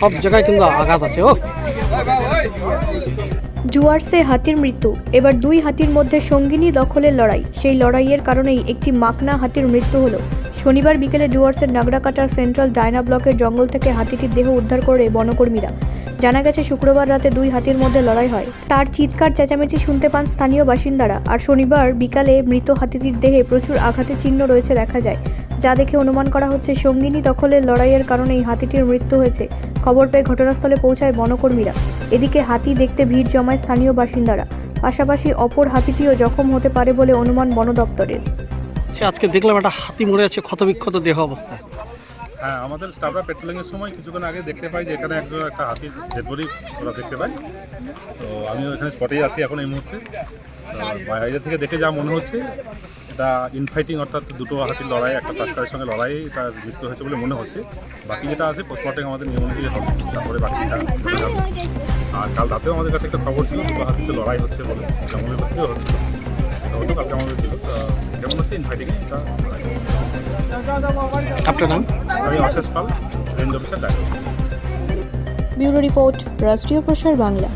সব জায়গায় কিন্তু আঘাত আছে, ও। ডুয়ার্সে হাতির মৃত্যু। এবার দুই হাতির মধ্যে সঙ্গিনী দখলের লড়াই। সেই লড়াইয়ের কারণেই একটি মাকনা হাতির মৃত্যু হলো। শনিবার বিকেলে ডুয়ার্সের নাগরাকাটার সেন্ট্রাল ডায়না ব্লকের জঙ্গল থেকে হাতিটির দেহ উদ্ধার করে বনকর্মীরা। জানা গেছে, শুক্রবার রাতে দুই হাতির মধ্যে লড়াই হয়। তার চিৎকার, চেঁচামেচি শুনতে পান স্থানীয় বাসিন্দারা। আর শনিবার বিকালে মৃত হাতিটির দেহে প্রচুর আঘাতের চিহ্ন রয়েছে, দেখা যায়। যা দেখে অনুমান করা হচ্ছে সঙ্গিনী দখলের লড়াইয়ের কারণে এই হাতিটির মৃত্যু হয়েছে। খবর পেয়ে ঘটনাস্থলে পৌঁছায় বনকর্মীরা। এদিকে হাতি দেখতে ভিড় জমায় স্থানীয় বাসিন্দারা। পাশাপাশি অপর হাতিটিও জখম হতে পারে বলে অনুমান বন দপ্তরের সে আজকে দেখলাম একটা হাতি মরে আছে ক্ষতবিক্ষত দেহ অবস্থায়। হ্যাঁ আমাদের স্টাফরা পেট্রোলিং এর সময় কিছুক্ষণ আগে দেখতে পাই যে এখানে একজন একটা হাতির ডেড বডি ওরা দেখতে পাই তো আমিও এখানে স্পটেই আছি এখন এই মুহূর্তে। বাইরে থেকে দেখে যা মনে হচ্ছে এটা ইনফাইটিং অর্থাৎ দুটো হাতির লড়াই একটা টাস্কারের সঙ্গে লড়াই তার মৃত্যু হয়েছে বলে মনে হচ্ছে। বাকি যেটা আছে পোস্টমর্টেম আমাদের নিয়ম অনুযায়ী হবে। তারপরে বাকিটা। আর কাল রাতেও আমাদের কাছে একটা খবর ছিল দুটো হাতিতে লড়াই হচ্ছে বলে। জঙ্গলের মধ্যেও হচ্ছে সেটা কালকে আমাদের ছিল। কেমন হচ্ছে ইনফাইটিংয়ে এটা আপনার নাম? আমি Ashesh Pal range officer doctor bureau report Rashtriya Prasar Bangla.